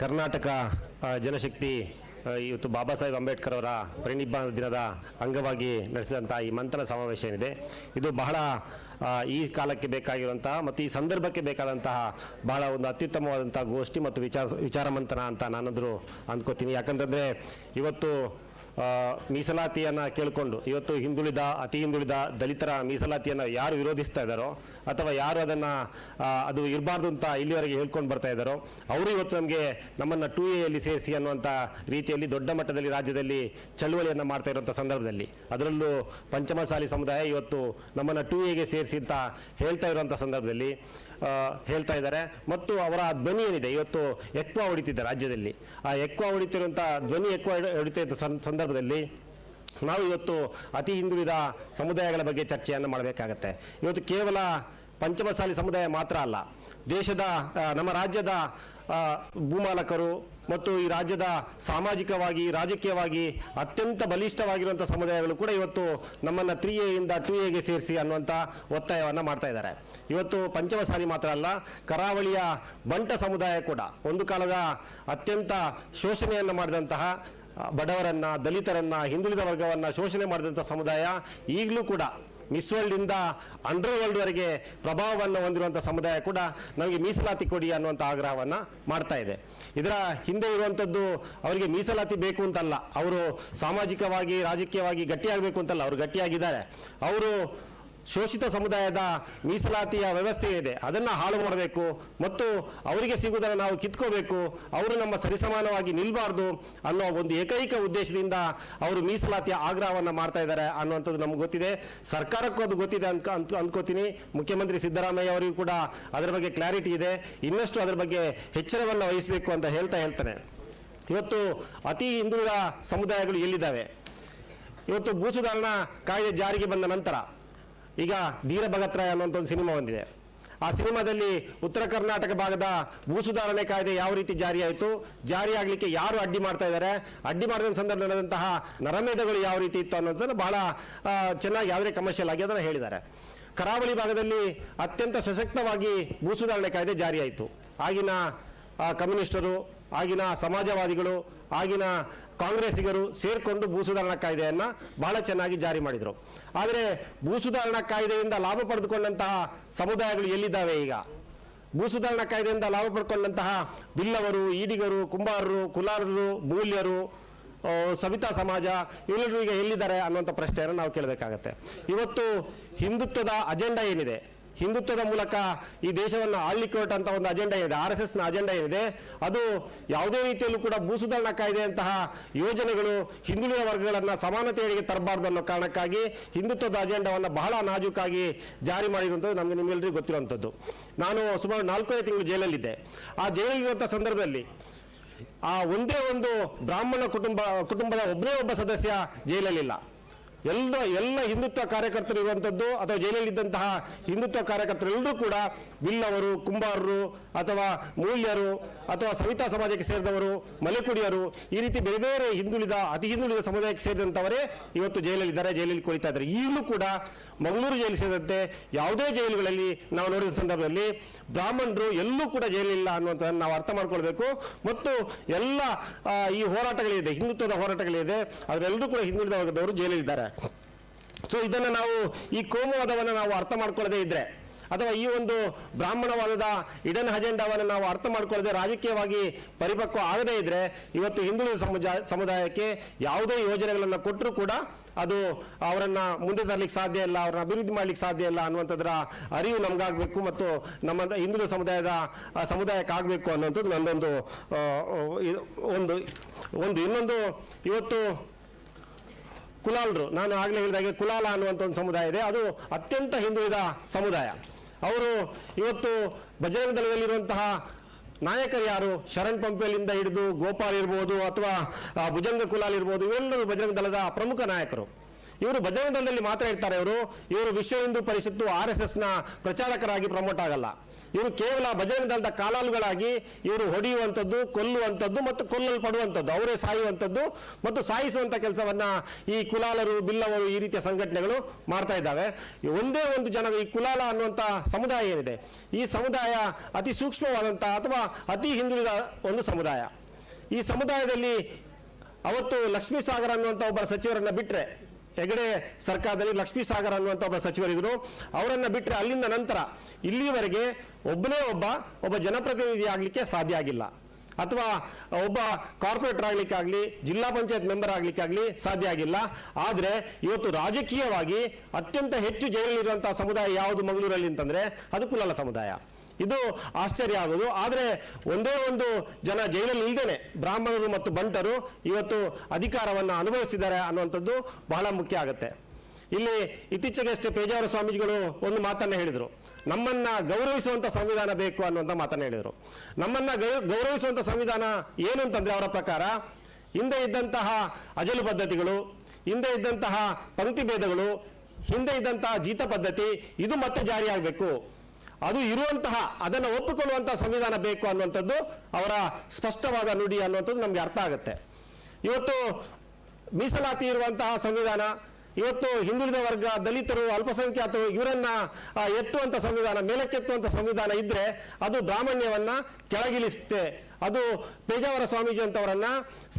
ಕರ್ನಾಟಕ ಜನಶಕ್ತಿ ಇವತ್ತು ಬಾಬಾ ಸಾಹೇಬ್ ಅಂಬೇಡ್ಕರ್ ಅವರ ಪರಿನಿಬ್ಬಾನ ದಿನದ ಅಂಗವಾಗಿ ನಡೆಸಿದಂಥ ಈ ಮಂಥನ ಸಮಾವೇಶ ಏನಿದೆ. ಇದು ಬಹಳ ಈ ಕಾಲಕ್ಕೆ ಬೇಕಾಗಿರುವಂತಹ ಮತ್ತು ಈ ಸಂದರ್ಭಕ್ಕೆ ಬೇಕಾದಂತಹ ಬಹಳ ಒಂದು ಅತ್ಯುತ್ತಮವಾದಂಥ ಗೋಷ್ಠಿ ಮತ್ತು ವಿಚಾರ ವಿಚಾರ ಮಂಥನ ಅಂತ ನಾನಂದರೂ ಅಂದ್ಕೋತೀನಿ. ಯಾಕಂತಂದರೆ ಇವತ್ತು ಮೀಸಲಾತಿಯನ್ನು ಕೇಳಿಕೊಂಡು ಇವತ್ತು ಹಿಂದುಳಿದ, ಅತಿ ಹಿಂದುಳಿದ ದಲಿತರ ಮೀಸಲಾತಿಯನ್ನು ಯಾರು ವಿರೋಧಿಸ್ತಾ ಇದ್ದಾರೋ ಅಥವಾ ಯಾರು ಅದನ್ನು ಅದು ಇರಬಾರ್ದು ಅಂತ ಇಲ್ಲಿವರೆಗೆ ಹೇಳ್ಕೊಂಡು ಬರ್ತಾ ಇದ್ದಾರೋ, ಅವರು ಇವತ್ತು ನಮಗೆ ನಮ್ಮನ್ನು ಟು ಎಯಲ್ಲಿ ಸೇರಿಸಿ ಅನ್ನುವಂಥ ರೀತಿಯಲ್ಲಿ ದೊಡ್ಡ ಮಟ್ಟದಲ್ಲಿ ರಾಜ್ಯದಲ್ಲಿ ಚಳುವಳಿಯನ್ನು ಮಾಡ್ತಾ ಇರುವಂಥ ಸಂದರ್ಭದಲ್ಲಿ. ಅದರಲ್ಲೂ ಪಂಚಮಸಾಲಿ ಸಮುದಾಯ ಇವತ್ತು ನಮ್ಮನ್ನು ಟು ಎಗೆ ಸೇರಿಸಿ ಅಂತ ಹೇಳ್ತಾ ಇರುವಂಥ ಸಂದರ್ಭದಲ್ಲಿ. ಹೇಳ್ತಾ ಇದ್ದಾರೆ. ಮತ್ತು ಅವರ ಧ್ವನಿ ಏನಿದೆ? ಇವತ್ತು ಎಕ್ವಾ ಹೊಡಿತಿದ್ದೆ ರಾಜ್ಯದಲ್ಲಿ. ಆ ಎಕ್ವಾ ಹೊಡಿತಿರುವಂಥ ಧ್ವನಿ ಎಕ್ವಾ ಹೊಡಿತಿರೋ ಸಂದರ್ಭದಲ್ಲಿ ನಾವು ಇವತ್ತು ಅತಿ ಹಿಂದುಳಿದ ಸಮುದಾಯಗಳ ಬಗ್ಗೆ ಚರ್ಚೆಯನ್ನು ಮಾಡಬೇಕಾಗತ್ತೆ. ಇವತ್ತು ಕೇವಲ ಪಂಚಮಸಾಲಿ ಸಮುದಾಯ ಮಾತ್ರ ಅಲ್ಲ, ದೇಶದ ನಮ್ಮ ರಾಜ್ಯದ ಭೂಮಾಲಕರು ಮತ್ತು ಈ ರಾಜ್ಯದ ಸಾಮಾಜಿಕವಾಗಿ, ರಾಜಕೀಯವಾಗಿ ಅತ್ಯಂತ ಬಲಿಷ್ಠವಾಗಿರುವಂಥ ಸಮುದಾಯಗಳು ಕೂಡ ಇವತ್ತು ನಮ್ಮನ್ನು ತ್ರೀ ಎಯಿಂದ ಟೂ ಎಗೆ ಸೇರಿಸಿ ಅನ್ನುವಂಥ ಒತ್ತಾಯವನ್ನು ಮಾಡ್ತಾ ಇದ್ದಾರೆ. ಇವತ್ತು ಪಂಚಮಸಾಲಿ ಮಾತ್ರ ಅಲ್ಲ, ಕರಾವಳಿಯ ಬಂಟ ಸಮುದಾಯ ಕೂಡ ಒಂದು ಕಾಲದ ಅತ್ಯಂತ ಶೋಷಣೆಯನ್ನು ಮಾಡಿದಂತಹ, ಬಡವರನ್ನ, ದಲಿತರನ್ನ, ಹಿಂದುಳಿದ ವರ್ಗವನ್ನ ಶೋಷಣೆ ಮಾಡಿದಂಥ ಸಮುದಾಯ ಈಗಲೂ ಕೂಡ ಮಿಸ್ ವರ್ಲ್ಡ್ ಇಂದ ಅಂಡರ್ ವರ್ಲ್ಡ್ ವರೆಗೆ ಪ್ರಭಾವವನ್ನು ಹೊಂದಿರುವಂಥ ಸಮುದಾಯ ಕೂಡ ನಮಗೆ ಮೀಸಲಾತಿ ಕೊಡಿ ಅನ್ನುವಂಥ ಆಗ್ರಹವನ್ನ ಮಾಡ್ತಾ ಇದೆ. ಇದರ ಹಿಂದೆ ಇರುವಂಥದ್ದು ಅವರಿಗೆ ಮೀಸಲಾತಿ ಬೇಕು ಅಂತಲ್ಲ. ಅವರು ಸಾಮಾಜಿಕವಾಗಿ, ರಾಜಕೀಯವಾಗಿ ಗಟ್ಟಿಯಾಗಬೇಕು ಅಂತಲ್ಲ. ಅವರು ಗಟ್ಟಿಯಾಗಿದ್ದಾರೆ. ಅವರು ಶೋಷಿತ ಸಮುದಾಯದ ಮೀಸಲಾತಿಯ ವ್ಯವಸ್ಥೆ ಇದೆ. ಅದನ್ನು ಹಾಳು ಮಾಡಬೇಕು. ಮತ್ತು ಅವರಿಗೆ ಸಿಗುವುದನ್ನು ನಾವು ಕಿತ್ಕೋಬೇಕು. ಅವರು ನಮ್ಮ ಸರಿಸಮಾನವಾಗಿ ನಿಲ್ಬಾರ್ದು ಅನ್ನೋ ಒಂದು ಏಕೈಕ ಉದ್ದೇಶದಿಂದ ಅವರು ಮೀಸಲಾತಿಯ ಆಗ್ರಹವನ್ನು ಮಾಡ್ತಾ ಇದ್ದಾರೆ ಅನ್ನುವಂಥದ್ದು ನಮ್ಗೆ ಗೊತ್ತಿದೆ. ಸರ್ಕಾರಕ್ಕೂ ಅದು ಗೊತ್ತಿದೆ ಅಂತ ಅಂತ ಅಂದ್ಕೋತೀನಿ. ಮುಖ್ಯಮಂತ್ರಿ ಸಿದ್ದರಾಮಯ್ಯ ಅವರಿಗೂ ಕೂಡ ಅದರ ಬಗ್ಗೆ ಕ್ಲಾರಿಟಿ ಇದೆ. ಇನ್ನಷ್ಟು ಅದರ ಬಗ್ಗೆ ಎಚ್ಚರವನ್ನು ವಹಿಸಬೇಕು ಅಂತ ಹೇಳ್ತಾ ಹೇಳ್ತಾನೆ. ಇವತ್ತು ಅತಿ ಹಿಂದುಳಿದ ಸಮುದಾಯಗಳು ಎಲ್ಲಿದ್ದಾವೆ? ಇವತ್ತು ಭೂ ಸುಧಾರಣಾ ಕಾಯ್ದೆ ಜಾರಿಗೆ ಬಂದ ನಂತರ ಈಗ ಧೀರ ಅನ್ನುವಂಥ ಒಂದು ಸಿನಿಮಾ ಬಂದಿದೆ. ಆ ಸಿನಿಮಾದಲ್ಲಿ ಉತ್ತರ ಕರ್ನಾಟಕ ಭಾಗದ ಭೂ ಸುಧಾರಣೆ ಕಾಯ್ದೆ ಯಾವ ರೀತಿ ಜಾರಿಯಾಯಿತು ಜಾರಿಯಾಗಲಿಕ್ಕೆ ಯಾರು ಅಡ್ಡಿ ಮಾಡ್ತಾ ಇದ್ದಾರೆ? ಅಡ್ಡಿ ಮಾಡಿದ ಸಂದರ್ಭ ನಡೆದಂತಹ ನರಮೇಧಗಳು ಯಾವ ರೀತಿ ಇತ್ತು ಅನ್ನೋದನ್ನು ಬಹಳ ಚೆನ್ನಾಗಿ ಯಾವುದೇ ಕಮರ್ಷಿಯಲ್ ಆಗಿ ಅದನ್ನು ಹೇಳಿದ್ದಾರೆ. ಕರಾವಳಿ ಭಾಗದಲ್ಲಿ ಅತ್ಯಂತ ಸಶಕ್ತವಾಗಿ ಭೂ ಸುಧಾರಣೆ ಕಾಯ್ದೆ ಜಾರಿಯಾಯಿತು ಆಗಿನ ಆ, ಕಮ್ಯುನಿಸ್ಟರು ಆಗಿನ ಸಮಾಜವಾದಿಗಳು ಆಗಿನ ಕಾಂಗ್ರೆಸ್ಸಿಗರು ಸೇರಿಕೊಂಡು ಭೂ ಸುಧಾರಣಾ ಕಾಯ್ದೆಯನ್ನು ಬಹಳ ಚೆನ್ನಾಗಿ ಜಾರಿ ಮಾಡಿದರು. ಆದರೆ ಭೂ ಸುಧಾರಣಾ ಕಾಯ್ದೆಯಿಂದ ಲಾಭ ಪಡೆದುಕೊಂಡಂತಹ ಸಮುದಾಯಗಳು ಎಲ್ಲಿದ್ದಾವೆ ಈಗ? ಭೂ ಸುಧಾರಣಾ ಕಾಯ್ದೆಯಿಂದ ಲಾಭ ಪಡ್ಕೊಂಡಂತಹ ಬಿಲ್ಲವರು ಈಡಿಗರು ಕುಂಬಾರರು ಕುಲಾರರು ಮೂಲ್ಯರು ಸವಿತಾ ಸಮಾಜ ಇವೆಲ್ಲರೂ ಈಗ ಎಲ್ಲಿದ್ದಾರೆ ಅನ್ನುವಂಥ ಪ್ರಶ್ನೆಯನ್ನು ನಾವು ಕೇಳಬೇಕಾಗತ್ತೆ. ಇವತ್ತು ಹಿಂದುತ್ವದ ಅಜೆಂಡಾ ಏನಿದೆ? ಹಿಂದುತ್ವದ ಮೂಲಕ ಈ ದೇಶವನ್ನು ಆಳ್ಲಿಕ್ಕೆ ಹೊರಟಂತ ಒಂದು ಅಜೆಂಡಾ ಏನಿದೆ? ಆರ್ ಎಸ್ ಎಸ್ನ ಅಜೆಂಡಾ ಏನಿದೆ? ಅದು ಯಾವುದೇ ರೀತಿಯಲ್ಲೂ ಕೂಡ ಭೂ ಸುಧಾರಣಾ ಕಾಯ್ದೆಯಂತಹ ಯೋಜನೆಗಳು ಹಿಂದುಳಿದ ವರ್ಗಗಳನ್ನು ಸಮಾನತೆಯಡಿಗೆ ತರಬಾರ್ದು ಅನ್ನೋ ಕಾರಣಕ್ಕಾಗಿ ಹಿಂದುತ್ವದ ಅಜೆಂಡಾವನ್ನು ಬಹಳ ನಾಜೂಕಾಗಿ ಜಾರಿ ಮಾಡಿರುವಂಥದ್ದು ನಮಗೆ ನಿಮ್ಮೆಲ್ಲರಿಗೂ ಗೊತ್ತಿರುವಂಥದ್ದು. ನಾನು ಸುಮಾರು ನಾಲ್ಕನೇ ತಿಂಗಳು ಜೈಲಲ್ಲಿದ್ದೆ. ಆ ಜೈಲಲ್ಲಿರುವಂಥ ಸಂದರ್ಭದಲ್ಲಿ ಆ ಒಂದೇ ಒಂದು ಬ್ರಾಹ್ಮಣ ಕುಟುಂಬ, ಕುಟುಂಬದ ಒಬ್ಬನೇ ಒಬ್ಬ ಸದಸ್ಯ ಜೈಲಲ್ಲಿಲ್ಲ. ಎಲ್ಲ ಎಲ್ಲ ಹಿಂದುತ್ವ ಕಾರ್ಯಕರ್ತರು ಇರುವಂಥದ್ದು ಅಥವಾ ಜೈಲಲ್ಲಿದ್ದಂತಹ ಹಿಂದುತ್ವ ಕಾರ್ಯಕರ್ತರು ಎಲ್ಲರೂ ಕೂಡ ಬಿಲ್ಲವರು ಕುಂಬಾರರು, ಅಥವಾ ಮೂಲ್ಯರು, ಅಥವಾ ಸವಿತಾ ಸಮಾಜಕ್ಕೆ ಸೇರಿದವರು, ಮಲೆಕುಡಿಯರು, ಈ ರೀತಿ ಬೇರೆ ಬೇರೆ ಹಿಂದುಳಿದ, ಅತಿ ಹಿಂದುಳಿದ ಸಮುದಾಯಕ್ಕೆ ಸೇರಿದಂಥವರೇ ಇವತ್ತು ಜೈಲಲ್ಲಿದ್ದಾರೆ, ಜೈಲಲ್ಲಿ ಕುಳಿತಾ ಇದ್ದಾರೆ. ಈಗಲೂ ಕೂಡ ಮಂಗಳೂರು ಜೈಲು ಸೇರಿದಂತೆ ಯಾವುದೇ ಜೈಲುಗಳಲ್ಲಿ ನಾವು ನೋಡಿದ ಸಂದರ್ಭದಲ್ಲಿ ಬ್ರಾಹ್ಮಣರು ಎಲ್ಲೂ ಕೂಡ ಜೈಲಿಲ್ಲ ಅನ್ನುವಂಥದ್ದನ್ನು ನಾವು ಅರ್ಥ ಮಾಡ್ಕೊಳ್ಬೇಕು. ಮತ್ತು ಎಲ್ಲ ಈ ಹೋರಾಟಗಳಿದೆ, ಹಿಂದುತ್ವದ ಹೋರಾಟಗಳಿದೆ, ಅದರೆಲ್ಲರೂ ಕೂಡ ಹಿಂದುಳಿದ ವರ್ಗದವರು ಸೊ ಇದನ್ನು ನಾವು ಈ ಕೋಮುವಾದವನ್ನು ನಾವು ಅರ್ಥ ಮಾಡ್ಕೊಳ್ಳದೇ ಇದ್ದರೆ ಅಥವಾ ಈ ಒಂದು ಬ್ರಾಹ್ಮಣವಾದದ ಇಡನ್ ಅಜೆಂಡಾವನ್ನು ನಾವು ಅರ್ಥ ಮಾಡ್ಕೊಳ್ಳದೆ ರಾಜಕೀಯವಾಗಿ ಪರಿಪಕ್ವ ಆಗದೇ ಇದ್ದರೆ ಇವತ್ತು ಹಿಂದುಳಿದ ಸಮುದಾಯ ಸಮುದಾಯಕ್ಕೆ ಯಾವುದೇ ಯೋಜನೆಗಳನ್ನು ಕೊಟ್ಟರೂ ಕೂಡ ಅದು ಅವರನ್ನ ಮುಂದೆ ತರಲಿಕ್ಕೆ ಸಾಧ್ಯ ಇಲ್ಲ ಅವ್ರನ್ನ ಅಭಿವೃದ್ಧಿ ಮಾಡ್ಲಿಕ್ಕೆ ಸಾಧ್ಯ ಇಲ್ಲ ಅನ್ನುವಂಥದ್ರ ಅರಿವು ನಮಗಾಗಬೇಕು ಮತ್ತು ನಮ್ಮ ಹಿಂದುಳಿದ ಸಮುದಾಯದ ಆ, ಸಮುದಾಯಕ್ಕೆ ಆಗಬೇಕು ಅನ್ನುವಂಥದ್ದು ನನ್ನೊಂದು ಒಂದು ಒಂದು ಇನ್ನೊಂದು ಇವತ್ತು ಕುಲಾಲರು. ನಾನು ಆಗಲೇ ಹೇಳಿದಾಗೆ ಕುಲಾಲ ಅನ್ನುವಂಥ ಒಂದು ಸಮುದಾಯ ಇದೆ. ಅದು ಅತ್ಯಂತ ಹಿಂದುಳಿದ ಸಮುದಾಯ. ಅವರು ಇವತ್ತು ಬಜರಂಗ ದಳದಲ್ಲಿರುವಂತಹ ನಾಯಕರು ಯಾರು? ಶರಣ್ ಪಂಪೆಯಲ್ಲಿಂದ ಹಿಡಿದು ಗೋಪಾಲ್ ಇರ್ಬೋದು ಅಥವಾ ಭುಜಂಗ ಕುಲಾಲ್ ಇರ್ಬೋದು, ಇವೆಲ್ಲರೂ ಬಜರಂಗ ದಳದ ಪ್ರಮುಖ ನಾಯಕರು. ಇವರು ಬಜರಂಗ ದಳದಲ್ಲಿ ಮಾತ್ರ ಇರ್ತಾರೆ ಇವರು ಇವರು ವಿಶ್ವ ಹಿಂದೂ ಪರಿಷತ್ತು ಆರ್ ಎಸ್ ಎಸ್ನ ಪ್ರಚಾರಕರಾಗಿ ಪ್ರಮೋಟ್ ಆಗಲ್ಲ. ಇವರು ಕೇವಲ ಭಜನೆ ದಳದ ಕಾಲಾಲುಗಳಾಗಿ ಇವರು ಹೊಡೆಯುವಂಥದ್ದು, ಕೊಲ್ಲುವಂಥದ್ದು ಮತ್ತು ಕೊಲ್ಲಲ್ಪಡುವಂಥದ್ದು. ಅವರೇ ಸಾಯುವಂಥದ್ದು ಮತ್ತು ಸಾಯಿಸುವಂಥ ಕೆಲಸವನ್ನ ಈ ಕುಲಾಲರು, ಬಿಲ್ಲವರು ಈ ರೀತಿಯ ಸಂಘಟನೆಗಳು ಮಾಡ್ತಾ ಇದ್ದಾವೆ. ಒಂದೇ ಒಂದು ಜನ ಈ ಕುಲಾಲ ಅನ್ನುವಂಥ ಸಮುದಾಯ ಏನಿದೆ? ಈ ಸಮುದಾಯ ಅತಿ ಸೂಕ್ಷ್ಮವಾದಂಥ ಅಥವಾ ಅತಿ ಹಿಂದುಳಿದ ಒಂದು ಸಮುದಾಯ. ಈ ಸಮುದಾಯದಲ್ಲಿ ಅವತ್ತು ಲಕ್ಷ್ಮೀ ಸಾಗರ್ ಅನ್ನುವಂಥ ಒಬ್ಬರ ಸಚಿವರನ್ನು ಬಿಟ್ಟರೆ ಹೆಗಡೆ ಸರ್ಕಾರದಲ್ಲಿ ಲಕ್ಷ್ಮೀ ಸಾಗರ್ ಅನ್ನುವಂಥ ಒಬ್ಬ ಸಚಿವರಿದ್ರು ಅವರನ್ನು ಬಿಟ್ಟರೆ ಅಲ್ಲಿಂದ ನಂತರ ಇಲ್ಲಿವರೆಗೆ ಒಬ್ಬನೇ ಒಬ್ಬ ಒಬ್ಬ ಜನಪ್ರತಿನಿಧಿ ಆಗಲಿಕ್ಕೆ ಸಾಧ್ಯ ಆಗಿಲ್ಲ. ಅಥವಾ ಒಬ್ಬ ಕಾರ್ಪೊರೇಟರ್ ಆಗಲಿಕ್ಕಾಗಲಿ ಜಿಲ್ಲಾ ಪಂಚಾಯತ್ ಮೆಂಬರ್ ಆಗಲಿಕ್ಕಾಗಲಿ ಸಾಧ್ಯ ಆಗಿಲ್ಲ. ಆದರೆ ಇವತ್ತು ರಾಜಕೀಯವಾಗಿ ಅತ್ಯಂತ ಹೆಚ್ಚು ಜೈಲಿರುವಂತಹ ಸಮುದಾಯ ಯಾವುದು ಮಂಗಳೂರಲ್ಲಿ ಅಂತಂದರೆ, ಅದು ಕುಲಾಲ ಸಮುದಾಯ. ಇದು ಆಶ್ಚರ್ಯ ಆಗೋದು. ಆದರೆ ಒಂದೇ ಒಂದು ಜನ ಜೈಲಲ್ಲಿ ಇಲ್ದೇನೆ, ಬ್ರಾಹ್ಮಣರು ಮತ್ತು ಬಂಟರು ಇವತ್ತು ಅಧಿಕಾರವನ್ನು ಅನುಭವಿಸ್ತಿದ್ದಾರೆ ಅನ್ನುವಂಥದ್ದು ಬಹಳ ಮುಖ್ಯ ಆಗುತ್ತೆ. ಇಲ್ಲಿ ಇತ್ತೀಚೆಗಷ್ಟೇ ಪೇಜಾವರ ಸ್ವಾಮೀಜಿಗಳು ಒಂದು ಮಾತನ್ನು ಹೇಳಿದರು. ನಮ್ಮನ್ನ ಗೌರವಿಸುವಂತ ಸಂವಿಧಾನ ಬೇಕು ಅನ್ನುವಂಥ ಮಾತನ್ನು ಹೇಳಿದರು. ನಮ್ಮನ್ನ ಗೌರವಿಸುವಂಥ ಸಂವಿಧಾನ ಏನು ಅಂತಂದ್ರೆ ಅವರ ಪ್ರಕಾರ, ಹಿಂದೆ ಇದ್ದಂತಹ ಅಜಲು ಪದ್ಧತಿಗಳು, ಹಿಂದೆ ಇದ್ದಂತಹ ಪಂಕ್ತಿ ಭೇದಗಳು, ಹಿಂದೆ ಇದ್ದಂತಹ ಜೀತ ಪದ್ಧತಿ, ಇದು ಮತ್ತೆ ಜಾರಿಯಾಗಬೇಕು. ಅದು ಇರುವಂತಹ, ಅದನ್ನು ಒಪ್ಪಿಕೊಳ್ಳುವಂತಹ ಸಂವಿಧಾನ ಬೇಕು ಅನ್ನುವಂಥದ್ದು ಅವರ ಸ್ಪಷ್ಟವಾದ ನುಡಿ ಅನ್ನುವಂಥದ್ದು ನಮಗೆ ಅರ್ಥ ಆಗುತ್ತೆ. ಇವತ್ತು ಮೀಸಲಾತಿ ಇರುವಂತಹ ಸಂವಿಧಾನ, ಇವತ್ತು ಹಿಂದುಳಿದ ವರ್ಗ ದಲಿತರು, ಅಲ್ಪಸಂಖ್ಯಾತರು ಇವರನ್ನ ಎತ್ತುವಂಥ ಸಂವಿಧಾನ, ಮೇಲಕ್ಕೆತ್ತುವಂತ ಸಂವಿಧಾನ ಇದ್ರೆ ಅದು ಬ್ರಾಹ್ಮಣ್ಯವನ್ನ ಕೆಳಗಿಳಿಸುತ್ತೆ. ಅದು ಪೇಜಾವರ ಸ್ವಾಮೀಜಿ ಅಂತವರನ್ನ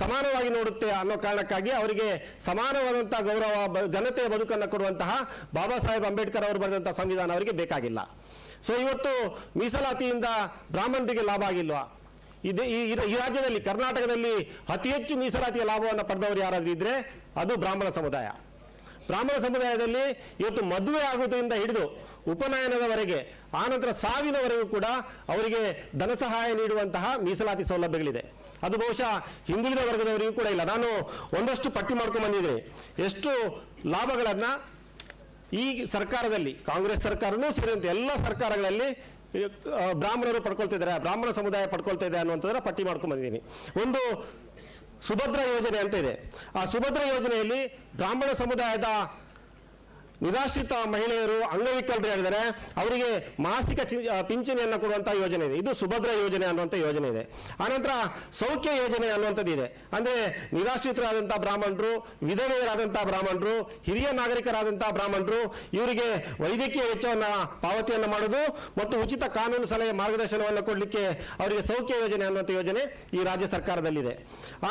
ಸಮಾನವಾಗಿ ನೋಡುತ್ತೆ ಅನ್ನೋ ಕಾರಣಕ್ಕಾಗಿ ಅವರಿಗೆ ಸಮಾನವಾದಂತಹ ಗೌರವ ಘನತೆಯ ಬದುಕನ್ನು ಕೊಡುವಂತಹ ಬಾಬಾ ಸಾಹೇಬ್ ಅಂಬೇಡ್ಕರ್ ಅವರು ಬರೆದಂತಹ ಸಂವಿಧಾನ ಅವರಿಗೆ ಬೇಕಾಗಿಲ್ಲ. ಸೊ ಇವತ್ತು ಮೀಸಲಾತಿಯಿಂದ ಬ್ರಾಹ್ಮಣರಿಗೆ ಲಾಭ ಆಗಿಲ್ವಾ? ಇದು ಈ ರಾಜ್ಯದಲ್ಲಿ, ಕರ್ನಾಟಕದಲ್ಲಿ ಅತಿ ಹೆಚ್ಚು ಮೀಸಲಾತಿಯ ಲಾಭವನ್ನು ಪಡೆದವರು ಯಾರಾದ್ರೂ ಇದ್ರೆ ಅದು ಬ್ರಾಹ್ಮಣ ಸಮುದಾಯ. ಬ್ರಾಹ್ಮಣ ಸಮುದಾಯದಲ್ಲಿ ಇವತ್ತು ಮದುವೆ ಆಗುವುದರಿಂದ ಹಿಡಿದು ಉಪನಯನದವರೆಗೆ, ಆನಂತರ ಸಾವಿನವರೆಗೂ ಕೂಡ ಅವರಿಗೆ ಧನ ಸಹಾಯ ನೀಡುವಂತಹ ಮೀಸಲಾತಿ ಸೌಲಭ್ಯಗಳಿದೆ. ಅದು ಬಹುಶಃ ಹಿಂದುಳಿದ ವರ್ಗದವರಿಗೂ ಕೂಡ ಇಲ್ಲ. ನಾನು ಒಂದಷ್ಟು ಪಟ್ಟಿ ಮಾಡ್ಕೊಂಡು ಬಂದಿದ್ದೀನಿ. ಎಷ್ಟು ಲಾಭಗಳನ್ನು ಈ ಸರ್ಕಾರದಲ್ಲಿ, ಕಾಂಗ್ರೆಸ್ ಸರ್ಕಾರನೂ ಸೇರಿದಂತೆ ಎಲ್ಲ ಸರ್ಕಾರಗಳಲ್ಲಿ ಬ್ರಾಹ್ಮಣರು ಪಡ್ಕೊಳ್ತಿದ್ದಾರೆ ಬ್ರಾಹ್ಮಣ ಸಮುದಾಯ ಪಡ್ಕೊಳ್ತಾ ಇದೆ ಅನ್ನುವಂಥದ್ರ ಪಟ್ಟಿ ಮಾಡ್ಕೊಂಡು ಬಂದಿದ್ದೀನಿ. ಒಂದು ಸುಭದ್ರ ಯೋಜನೆ ಅಂತ ಇದೆ. ಆ ಸುಭದ್ರ ಯೋಜನೆಯಲ್ಲಿ ಬ್ರಾಹ್ಮಣ ಸಮುದಾಯದ ನಿರಾಶ್ರಿತ ಮಹಿಳೆಯರು ಅಂಗವಿಕಲರು ಹೇಳಿದರೆ ಅವರಿಗೆ ಮಾಸಿಕ ಪಿಂಚಣಿಯನ್ನು ಕೊಡುವಂತಹ ಯೋಜನೆ ಇದೆ. ಇದು ಸುಭದ್ರ ಯೋಜನೆ ಅನ್ನುವಂಥ ಯೋಜನೆ ಇದೆ. ಆನಂತರ ಸೌಖ್ಯ ಯೋಜನೆ ಅನ್ನುವಂಥದ್ದು ಇದೆ. ಅಂದರೆ ನಿರಾಶ್ರಿತರಾದಂಥ ಬ್ರಾಹ್ಮಣರು ವಿಧವೆಯರಾದಂತಹ ಬ್ರಾಹ್ಮಣರು, ಹಿರಿಯ ನಾಗರಿಕರಾದಂಥ ಬ್ರಾಹ್ಮಣರು, ಇವರಿಗೆ ವೈದ್ಯಕೀಯ ವೆಚ್ಚವನ್ನು ಪಾವತಿಯನ್ನು ಮಾಡುವುದು ಮತ್ತು ಉಚಿತ ಕಾನೂನು ಸಲಹೆ ಮಾರ್ಗದರ್ಶನವನ್ನು ಕೊಡಲಿಕ್ಕೆ ಅವರಿಗೆ ಸೌಖ್ಯ ಯೋಜನೆ ಅನ್ನುವಂಥ ಯೋಜನೆ ಈ ರಾಜ್ಯ ಸರ್ಕಾರದಲ್ಲಿದೆ.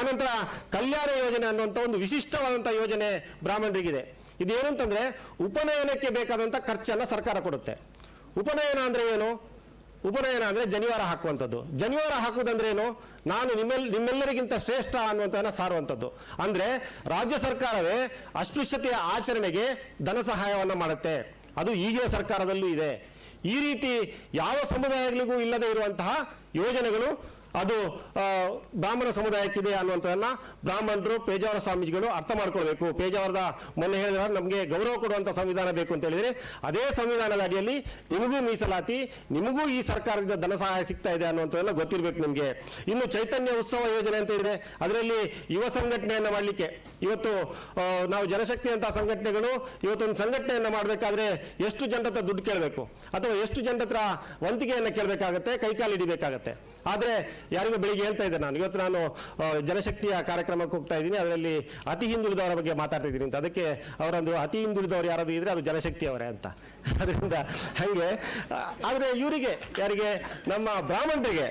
ಆನಂತರ ಕಲ್ಯಾಣ ಯೋಜನೆ ಅನ್ನುವಂಥ ಒಂದು ವಿಶಿಷ್ಟವಾದಂಥ ಯೋಜನೆ ಬ್ರಾಹ್ಮಣರಿಗಿದೆ. ಇದೇನು ಅಂತಂದ್ರೆ ಉಪನಯನಕ್ಕೆ ಬೇಕಾದಂಥ ಖರ್ಚನ್ನು ಸರ್ಕಾರ ಕೊಡುತ್ತೆ. ಉಪನಯನ ಅಂದರೆ ಏನು? ಉಪನಯನ ಅಂದರೆ ಜನಿವಾರ ಹಾಕುವಂಥದ್ದು. ಜನಿವಾರ ಹಾಕುವುದಂದ್ರೆ ಏನು? ನಾನು ನಿಮ್ಮೆಲ್, ನಿಮ್ಮೆಲ್ಲರಿಗಿಂತ ಶ್ರೇಷ್ಠ ಅನ್ನುವಂಥದ್ದನ್ನ ಸಾರುವಂಥದ್ದು. ಅಂದರೆ ರಾಜ್ಯ ಸರ್ಕಾರವೇ ಅಸ್ಪೃಶ್ಯತೆಯ ಆಚರಣೆಗೆ ಧನ ಸಹಾಯವನ್ನು ಮಾಡುತ್ತೆ. ಅದು ಈಗಿನ ಸರ್ಕಾರದಲ್ಲೂ ಇದೆ. ಈ ರೀತಿ ಯಾವ ಸಮುದಾಯಗಳಿಗೂ ಇಲ್ಲದೆ ಇರುವಂತಹ ಯೋಜನೆಗಳು ಅದು ಬ್ರಾಹ್ಮಣ ಸಮುದಾಯಕ್ಕಿದೆ ಅನ್ನುವಂಥದ್ದನ್ನ ಬ್ರಾಹ್ಮಣರು, ಪೇಜಾವರ ಸ್ವಾಮೀಜಿಗಳು ಅರ್ಥ ಮಾಡ್ಕೊಳ್ಬೇಕು. ಪೇಜಾವರದ ಮೊನ್ನೆ ಹೇಳಿದ್ರೆ ನಮಗೆ ಗೌರವ ಕೊಡುವಂಥ ಸಂವಿಧಾನ ಬೇಕು ಅಂತ ಹೇಳಿದರೆ, ಅದೇ ಸಂವಿಧಾನದ ಅಡಿಯಲ್ಲಿ ನಿಮಗೂ ಮೀಸಲಾತಿ, ನಿಮಗೂ ಈ ಸರ್ಕಾರದಿಂದ ಧನ ಸಹಾಯ ಸಿಗ್ತಾ ಇದೆ ಅನ್ನುವಂಥದ್ದೆಲ್ಲ ಗೊತ್ತಿರಬೇಕು ನಿಮಗೆ. ಇನ್ನು ಚೈತನ್ಯ ಉತ್ಸವ ಯೋಜನೆ ಅಂತ ಇದೆ. ಅದರಲ್ಲಿ ಯುವ ಸಂಘಟನೆಯನ್ನು ಮಾಡಲಿಕ್ಕೆ, ಇವತ್ತು ನಾವು ಜನಶಕ್ತಿ ಅಂತ ಸಂಘಟನೆಗಳು ಇವತ್ತೊಂದು ಸಂಘಟನೆಯನ್ನು ಮಾಡಬೇಕಾದ್ರೆ ಎಷ್ಟು ಜನರ ಹತ್ರ ದುಡ್ಡು ಕೇಳಬೇಕು? ಅಥವಾ ಎಷ್ಟು ಜನರ ಹತ್ರ ವಂತಿಗೆಯನ್ನು ಕೇಳಬೇಕಾಗತ್ತೆ, ಕೈಕಾಲು ಹಿಡಿಬೇಕಾಗತ್ತೆ? ಆದ್ರೆ ಯಾರಿಗೂ ಬೆಳಿಗ್ಗೆ ಹೇಳ್ತಾ ಇದ್ದೆ ನಾನು. ಇವತ್ತು ನಾನು ಜನಶಕ್ತಿಯ ಕಾರ್ಯಕ್ರಮಕ್ಕೆ ಹೋಗ್ತಾ ಇದ್ದೀನಿ. ಅದರಲ್ಲಿ ಅತಿ ಹಿಂದುಳಿದವರ ಬಗ್ಗೆ ಮಾತಾಡ್ತಾ ಇದ್ದೀನಿ ಅಂತ. ಅದಕ್ಕೆ ಅವರಂದ್ರು ಅತಿ ಹಿಂದುಳಿದವರು ಯಾರಾದರೂ ಇದ್ರೆ ಅದು ಜನಶಕ್ತಿ ಅವರೇ ಅಂತ. ಅದರಿಂದ ಹಂಗೆ ಆದ್ರೆ ಇವರಿಗೆ, ಯಾರಿಗೆ? ನಮ್ಮ ಬ್ರಾಹ್ಮಣರಿಗೆ.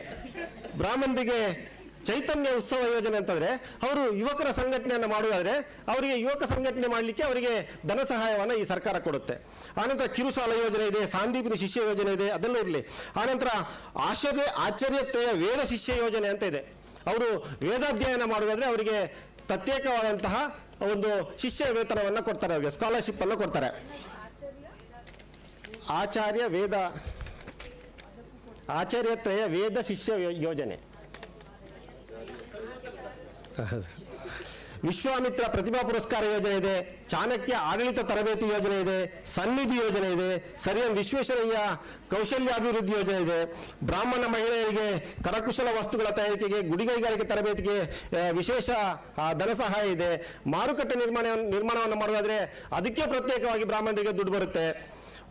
ಬ್ರಾಹ್ಮಣರಿಗೆ ಚೈತನ್ಯ ಉತ್ಸವ ಯೋಜನೆ ಅಂತಂದ್ರೆ ಅವರು ಯುವಕರ ಸಂಘಟನೆಯನ್ನು ಮಾಡುವುದಾದ್ರೆ ಅವರಿಗೆ ಯುವಕ ಸಂಘಟನೆ ಮಾಡಲಿಕ್ಕೆ ಅವರಿಗೆ ಧನ ಸಹಾಯವನ್ನು ಈ ಸರ್ಕಾರ ಕೊಡುತ್ತೆ. ಆನಂತರ ಕಿರುಸಾಲ ಯೋಜನೆ ಇದೆ, ಸಾಂದೀಪಿನಿ ಶಿಷ್ಯ ಯೋಜನೆ ಇದೆ, ಅದೆಲ್ಲ ಇರಲಿ. ಆನಂತರ ಆಶ್ಚರ್ಯ ಆಶ್ಚರ್ಯತೆಯ ವೇದ ಶಿಷ್ಯ ಯೋಜನೆ ಅಂತ ಇದೆ. ಅವರು ವೇದಾಧ್ಯಯನ ಮಾಡುವುದಾದ್ರೆ ಅವರಿಗೆ ಪ್ರತ್ಯೇಕವಾದಂತಹ ಒಂದು ಶಿಷ್ಯ ವೇತನವನ್ನು ಕೊಡ್ತಾರೆ ಅವರಿಗೆ ಸ್ಕಾಲರ್ಶಿಪ್ ಅನ್ನು ಕೊಡ್ತಾರೆ. ಆಚಾರ್ಯ ವೇದ ಆಚಾರ್ಯತ್ರಯ ವೇದ ಶಿಷ್ಯ ಯೋಜನೆ. ವಿಶ್ವಾಮಿತ್ರ ಪ್ರತಿಭಾ ಪುರಸ್ಕಾರ ಯೋಜನೆ ಇದೆ, ಚಾಣಕ್ಯ ಆಡಳಿತ ತರಬೇತಿ ಯೋಜನೆ ಇದೆ, ಸನ್ನಿಧಿ ಯೋಜನೆ ಇದೆ, ಸರಿಯಂ ವಿಶ್ವೇಶ್ವರಯ್ಯ ಕೌಶಲ್ಯಾಭಿವೃದ್ಧಿ ಯೋಜನೆ ಇದೆ. ಬ್ರಾಹ್ಮಣ ಮಹಿಳೆಯರಿಗೆ ಕರಕುಶಲ ವಸ್ತುಗಳ ತಯಾರಿಕೆಗೆ, ಗುಡಿಗೈಗಾರಿಕೆ ತರಬೇತಿಗೆ ವಿಶೇಷ ಧನ ಸಹಾಯ ಇದೆ. ಮಾರುಕಟ್ಟೆ ನಿರ್ಮಾಣ, ನಿರ್ಮಾಣವನ್ನು ಮಾಡೋದಾದ್ರೆ ಅದಕ್ಕೆ ಪ್ರತ್ಯೇಕವಾಗಿ ಬ್ರಾಹ್ಮಣರಿಗೆ ದುಡ್ಡು ಬರುತ್ತೆ.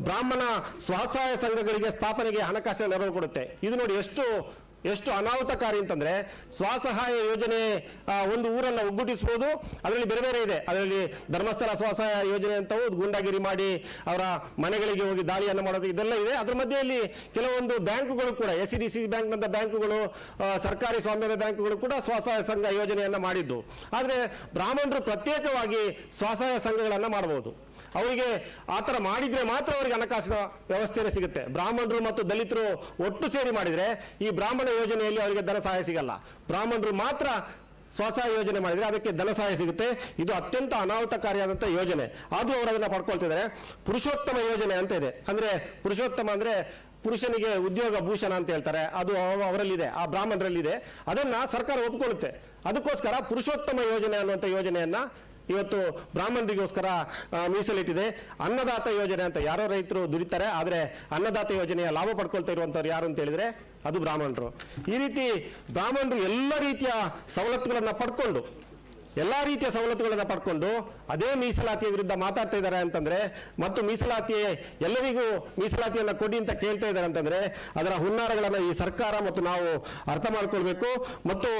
ಬ್ರಾಹ್ಮಣ ಸ್ವಸಹಾಯ ಸಂಘಗಳಿಗೆ ಸ್ಥಾಪನೆಗೆ ಹಣಕಾಸಿನ ನೆರವು ಕೊಡುತ್ತೆ. ಇದು ನೋಡಿ ಎಷ್ಟು ಎಷ್ಟು ಅನಾಹುತಕಾರಿ ಅಂತಂದ್ರೆ ಸ್ವಸಹಾಯ ಯೋಜನೆ ಒಂದು ಊರನ್ನ ಒಗ್ಗೂಡಿಸಬಹುದು ಅದರಲ್ಲಿ ಬೇರೆ ಬೇರೆ ಇದೆ. ಅದರಲ್ಲಿ ಧರ್ಮಸ್ಥಳ ಸ್ವಸಹಾಯ ಯೋಜನೆ ಅಂತವು ಗೂಂಡಾಗಿರಿ ಮಾಡಿ ಅವರ ಮನೆಗಳಿಗೆ ಹೋಗಿ ದಾಳಿಯನ್ನು ಮಾಡೋದು ಇದೆಲ್ಲ ಇದೆ. ಅದರ ಮಧ್ಯೆಯಲ್ಲಿ ಕೆಲವೊಂದು ಬ್ಯಾಂಕುಗಳು ಕೂಡ, S C D C bank ನಂತ ಬ್ಯಾಂಕುಗಳು ಸರ್ಕಾರಿ ಸ್ವಾಮ್ಯದ ಬ್ಯಾಂಕುಗಳು ಕೂಡ ಸ್ವಸಹಾಯ ಸಂಘ ಯೋಜನೆಯನ್ನ ಮಾಡಿದ್ದು. ಆದರೆ ಬ್ರಾಹ್ಮಣರು ಪ್ರತ್ಯೇಕವಾಗಿ ಸ್ವಸಹಾಯ ಸಂಘಗಳನ್ನು ಮಾಡಬಹುದು ಅವರಿಗೆ ಆ ಥರ ಮಾಡಿದರೆ ಮಾತ್ರ ಅವರಿಗೆ ಹಣಕಾಸಿನ ವ್ಯವಸ್ಥೆನೇ ಸಿಗುತ್ತೆ. ಬ್ರಾಹ್ಮಣರು ಮತ್ತು ದಲಿತರು ಒಟ್ಟು ಸೇರಿ ಮಾಡಿದರೆ ಈ ಬ್ರಾಹ್ಮಣ ಯೋಜನೆಯಲ್ಲಿ ಅವರಿಗೆ ಧನ ಸಹಾಯ ಸಿಗಲ್ಲ. ಬ್ರಾಹ್ಮಣರು ಮಾತ್ರ ಸ್ವಸಹಾಯ ಯೋಜನೆ ಮಾಡಿದರೆ ಅದಕ್ಕೆ ಧನ ಸಹಾಯ ಸಿಗುತ್ತೆ. ಇದು ಅತ್ಯಂತ ಅನಾಹುತಕಾರಿಯಾದಂಥ ಯೋಜನೆ. ಅದು ಅವರು ಅದನ್ನು ಪಡ್ಕೊಳ್ತಿದ್ದಾರೆ. ಪುರುಷೋತ್ತಮ ಯೋಜನೆ ಅಂತ ಇದೆ. ಅಂದರೆ ಪುರುಷೋತ್ತಮ ಅಂದರೆ ಪುರುಷನಿಗೆ ಉದ್ಯೋಗ ಭೂಷಣ ಅಂತ ಹೇಳ್ತಾರೆ. ಅದು ಅವ- ಅವರಲ್ಲಿದೆ. ಆ ಬ್ರಾಹ್ಮಣರಲ್ಲಿದೆ. ಅದನ್ನು ಸರ್ಕಾರ ಒಪ್ಕೊಳ್ಳುತ್ತೆ. ಅದಕ್ಕೋಸ್ಕರ ಪುರುಷೋತ್ತಮ ಯೋಜನೆ ಅನ್ನುವಂಥ ಯೋಜನೆಯನ್ನ ಇವತ್ತು ಬ್ರಾಹ್ಮಣರಿಗೋಸ್ಕರ ಮೀಸಲಿಟ್ಟಿದೆ. ಅನ್ನದಾತ ಯೋಜನೆ ಅಂತ ಯಾರೋ ರೈತರು ದುಡಿತಾರೆ, ಆದರೆ ಅನ್ನದಾತ ಯೋಜನೆಯ ಲಾಭ ಪಡ್ಕೊಳ್ತಾ ಇರುವಂಥವ್ರು ಯಾರು ಅಂತ ಹೇಳಿದ್ರೆ ಅದು ಬ್ರಾಹ್ಮಣರು. ಈ ರೀತಿ ಬ್ರಾಹ್ಮಣರು ಎಲ್ಲ ರೀತಿಯ ಸವಲತ್ತುಗಳನ್ನು ಪಡ್ಕೊಂಡು ಎಲ್ಲ ರೀತಿಯ ಸವಲತ್ತುಗಳನ್ನು ಪಡ್ಕೊಂಡು ಅದೇ ಮೀಸಲಾತಿಯ ವಿರುದ್ಧ ಮಾತಾಡ್ತಾ ಇದ್ದಾರೆ ಅಂತಂದರೆ ಮತ್ತು ಮೀಸಲಾತಿ ಎಲ್ಲರಿಗೂ ಮೀಸಲಾತಿಯನ್ನು ಕೊಡಿ ಅಂತ ಕೇಳ್ತಾ ಇದ್ದಾರೆ ಅಂತಂದರೆ ಅದರ ಹುನ್ನಾರಗಳನ್ನು ಈ ಸರ್ಕಾರ ಮತ್ತು ನಾವು ಅರ್ಥ ಮಾಡಿಕೊಳ್ಬೇಕು. ಮತ್ತು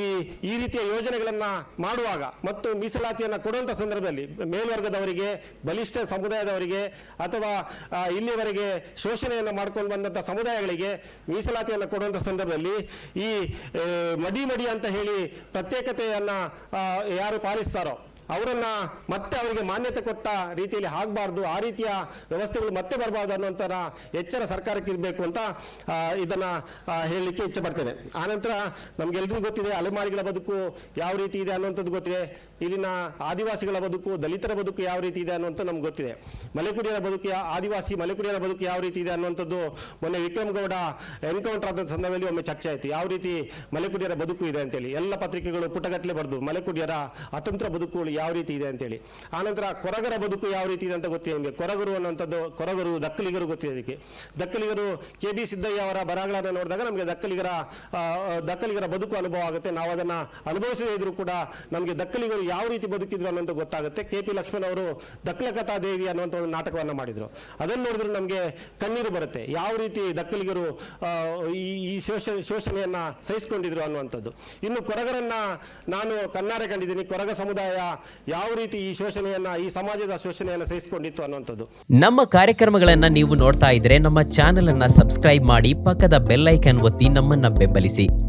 ಈ ಈ ರೀತಿಯ ಯೋಜನೆಗಳನ್ನು ಮಾಡುವಾಗ ಮತ್ತು ಮೀಸಲಾತಿಯನ್ನು ಕೊಡುವಂಥ ಸಂದರ್ಭದಲ್ಲಿ ಮೇಲ್ವರ್ಗದವರಿಗೆ, ಬಲಿಷ್ಠ ಸಮುದಾಯದವರಿಗೆ ಅಥವಾ ಇಲ್ಲಿವರೆಗೆ ಶೋಷಣೆಯನ್ನು ಮಾಡ್ಕೊಂಡು ಬಂದಂಥ ಸಮುದಾಯಗಳಿಗೆ ಮೀಸಲಾತಿಯನ್ನು ಕೊಡುವಂಥ ಸಂದರ್ಭದಲ್ಲಿ ಈ ಮಡಿ ಮಡಿ ಅಂತ ಹೇಳಿ ಪ್ರತ್ಯೇಕತೆಯನ್ನ ಯಾರು ಪಾಲಿಸ್ತಾರೋ ಅವರನ್ನ ಮತ್ತೆ ಅವರಿಗೆ ಮಾನ್ಯತೆ ಕೊಟ್ಟ ರೀತಿಯಲ್ಲಿ ಆಗಬಾರ್ದು, ಆ ರೀತಿಯ ವ್ಯವಸ್ಥೆಗಳು ಮತ್ತೆ ಬರಬಾರ್ದು ಅನ್ನುವಂಥ ಎಚ್ಚರ ಸರ್ಕಾರಕ್ಕೆ ಇರಬೇಕು ಅಂತ ಇದನ್ನು ಹೇಳಲಿಕ್ಕೆ ಇಚ್ಛೆ ಪಡ್ತೇನೆ. ಆನಂತರ ನಮ್ಗೆಲ್ರಿಗೂ ಗೊತ್ತಿದೆ, ಅಲೆಮಾರಿಗಳ ಬದುಕು ಯಾವ ರೀತಿ ಇದೆ ಅನ್ನುವಂಥದ್ದು ಗೊತ್ತಿದೆ. ಇಲ್ಲಿನ ಆದಿವಾಸಿಗಳ ಬದುಕು, ದಲಿತರ ಬದುಕು ಯಾವ ರೀತಿ ಇದೆ ಅನ್ನುವಂಥ ನಮ್ಗೆ ಗೊತ್ತಿದೆ. ಮಲೆಕುಡಿಯರ ಬದುಕು ಆದಿವಾಸಿ ಮಲೆಕುಡಿಯರ ಬದುಕು ಯಾವ ರೀತಿ ಇದೆ ಅನ್ನುವಂಥದ್ದು ಮೊನ್ನೆ ವಿಕ್ರಮ್ ಗೌಡ ಎನ್ಕೌಂಟರ್ ಆದ ಸಂದರ್ಭದಲ್ಲಿ ಒಮ್ಮೆ ಚರ್ಚೆ ಆಯಿತು. ಯಾವ ರೀತಿ ಮಲೆಕುಡಿಯರ ಬದುಕು ಇದೆ ಅಂತೇಳಿ. ಎಲ್ಲ ಪತ್ರಿಕೆಗಳು ಪುಟಗಟ್ಟಲೆ ಬರೆದು ಮಲೆಕುಡಿಯರ ಅತಂತ್ರ ಬದುಕುಗಳು ಯಾವ ರೀತಿ ಇದೆ ಅಂತೇಳಿ. ಆನಂತರ ಕೊರಗರ ಬದುಕು ಯಾವ ರೀತಿ ಇದೆ ಅಂತ ಗೊತ್ತಿದೆ ನಿಮಗೆ? ಕೊರಗರು ಅನ್ನುವಂಥದ್ದು, ಕೊರಗರು, ದಕ್ಕಲಿಗರು ಗೊತ್ತಿದೆ ಅದಕ್ಕೆ. ದಕ್ಕಲಿಗರು ಕೆ ಬಿ ಸಿದ್ದಯ್ಯ ಅವರ ಬರಹಗಳನ್ನು ನೋಡಿದಾಗ ನಮಗೆ ದಕ್ಕಲಿಗರ ದಕ್ಕಲಿಗರ ಬದುಕು ಅನುಭವ ಆಗುತ್ತೆ. ನಾವು ಅದನ್ನು ಅನುಭವಿಸದೇ ಇದ್ರು ಕೂಡ ನಮಗೆ ದಕ್ಕಲಿಗರು ಯಾವ ರೀತಿ ಬದುಕಿದ್ರು ಅನ್ನೋದು ಗೊತ್ತಾಗುತ್ತೆ. ಕೆ ಪಿ ಲಕ್ಷ್ಮಣ್ ಅವರು ದಕ್ಕಲಕಥಾ ದೇವಿ ಅನ್ನುವಂಥ ಒಂದು ನಾಟಕವನ್ನು ಮಾಡಿದ್ರು. ಅದನ್ನು ನೋಡಿದ್ರೆ ನಮಗೆ ಕಣ್ಣೀರು ಬರುತ್ತೆ. ಯಾವ ರೀತಿ ದಕ್ಕಲಿಗರು ಈ ಶೋಷ, ಶೋಷಣೆಯನ್ನ ಸಹಿಸಿಕೊಂಡಿದ್ರು ಅನ್ನುವಂಥದ್ದು. ಇನ್ನು ಕೊರಗರನ್ನ ನಾನು ಕಣ್ಣಾರೆ ಕಂಡಿದ್ದೀನಿ. ಕೊರಗ ಸಮುದಾಯ ಯಾವ ರೀತಿ ಈ ಶೋಷಣೆಯನ್ನ, ಈ ಸಮಾಜದ ಶೋಷಣೆಯನ್ನ ಸಹಿಸಿಕೊಂಡಿತ್ತು ಅನ್ನುವಂಥದ್ದು. ನಮ್ಮ ಕಾರ್ಯಕ್ರಮಗಳನ್ನು ನೀವು ನೋಡ್ತಾ ಇದ್ರೆ ನಮ್ಮ ಚಾನೆಲ್ ಅನ್ನ ಸಬ್ಸ್ಕ್ರೈಬ್ ಮಾಡಿ ಪಕ್ಕದ ಬೆಲ್ಲೈಕನ್ ಒತ್ತಿ ನಮ್ಮನ್ನ ಬೆಂಬಲಿಸಿ.